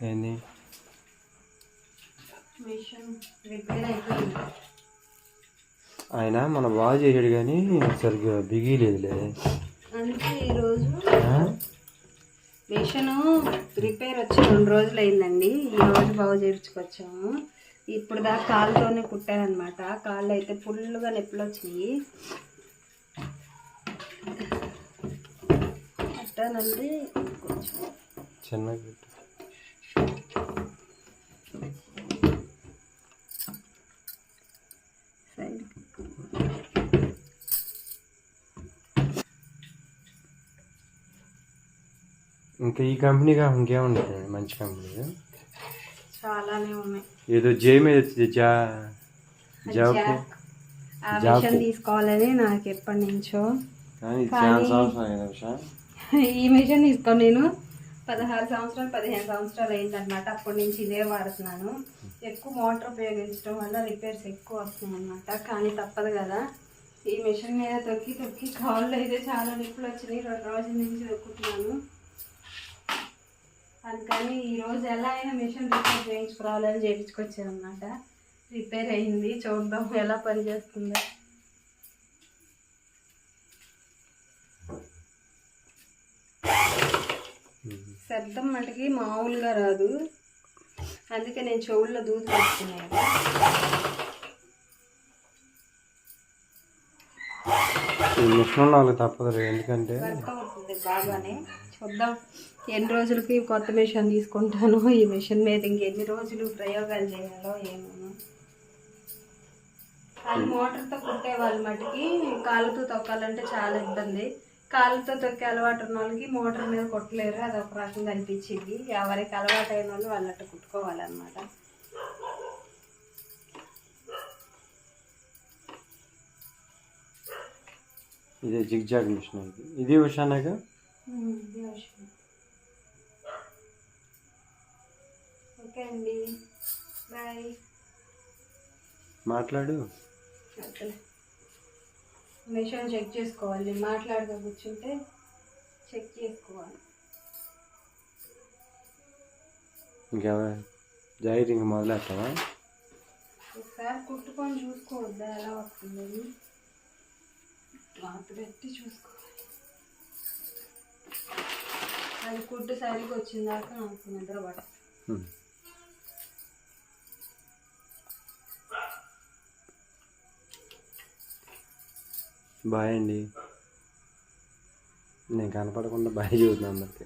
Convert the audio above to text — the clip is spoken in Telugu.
ఏంది? మిషన్ ఆయన మన బాగా చేసాడు కానీ సరిగ్గా బిగిలేదులే అందుకే ఈరోజు? మిషన్ రిపేర్ వచ్చి రెండు రోజులు అయిందండి ఈ రోజు బాగు చేయించుకొచ్చాము ఇప్పుడు దాకా కాలుతోనే కుట్టారనమాట కాళ్ళు అయితే ఫుల్గా నొప్పులు వచ్చినాయి అట్టానండి కొంచెం చిన్నగా ఇంకా ఈ కంపెనీ కాక ఇంకేముండదు మంచి కంపెనీ చాలానే ఉన్నాయి ఏదో జే మీద వచ్చింది జా జాబ్ జాక్. ఆ జాక్. మిషన్ తీసుకోవాలని నాకు ఎప్పటి నుంచో కానీ ఇది చాలా సంవత్సరం అయిన విషయం ఈ మిషన్ తీసుకొని నేను పదహారు సంవత్సరాలు పదిహేను సంవత్సరాలు అయిందనమాట అప్పటి నుంచి ఇదే వాడుతున్నాను. ఎక్కువ మోటార్ ఉపయోగించడం వల్ల రిపేర్స్ ఎక్కువ వస్తున్నాయి అనమాట కానీ తప్పదు కదా. ఈ మిషన్ మీద తొక్కి తొక్కి కాళ్ళు అయితే చాలా నిప్పులు వచ్చినాయి. రెండు రోజుల నుంచి తొక్కుతున్నాను. అందుకని ఈరోజు ఎలా అయినా మిషన్ రిపేర్ చేయించుకురావాలని చేయించుకొచ్చాను అనమాట రిపేర్ అయింది. చూద్దాం ఎలా పనిచేస్తుందో. శబ్దం మటుకి మామూలుగా రాదు. అందుకే నేను చెవుల్లో దూది వాళ్ళకి తప్పదు ఎందుకంటే అవుతుంది బాగానే. చూద్దాం ఎన్ని రోజులకి కొత్త మిషన్ తీసుకుంటాను. ఈ మిషన్ మీద ఇంకెన్ని రోజులు ప్రయోగాలు చేయాలో ఏమో. అది మోటార్తో కుట్టే వాళ్ళ మటుకి కాళ్ళతో తొక్కాలంటే చాలా ఇబ్బంది. కాళ్ళతో తొక్కే అలవాటు ఉన్న వాళ్ళకి మోటార్ మీద కొట్టలేరు. అది ఒక రకంగా అనిపించింది. ఎవరికి అలవాటు అయిన వాళ్ళు వాళ్ళట్ట కుట్టుకోవాలన్నమాట. ఇదే జిగ్ జాగ్ మిషన్ ఇది ఇది ఉషానాగా. ఓకే అండి. బాయ్. మాట్లాడు. మిషన్ చెక్ చేసుకోవాలి. నేను మాట్లాడుతూ కూర్చుంటే చెక్ చేసుకోవాలి. ఇంకెవ జాయిర్ ఇంక మొదలెట్టావా? ఒకసారి కుట్టుకొని చూసుకోవద్దా? ఎలా వస్తుందని. క్లాత్ పెట్టి చూసుకోవాలి. అది కుట్టు సరిగ్గా వచ్చిందాక నాకు నిద్ర పడదు. బాయ్ అండి. నేను కనపడకుండా బాయ్ చెబుతున్నాను అందరికీ.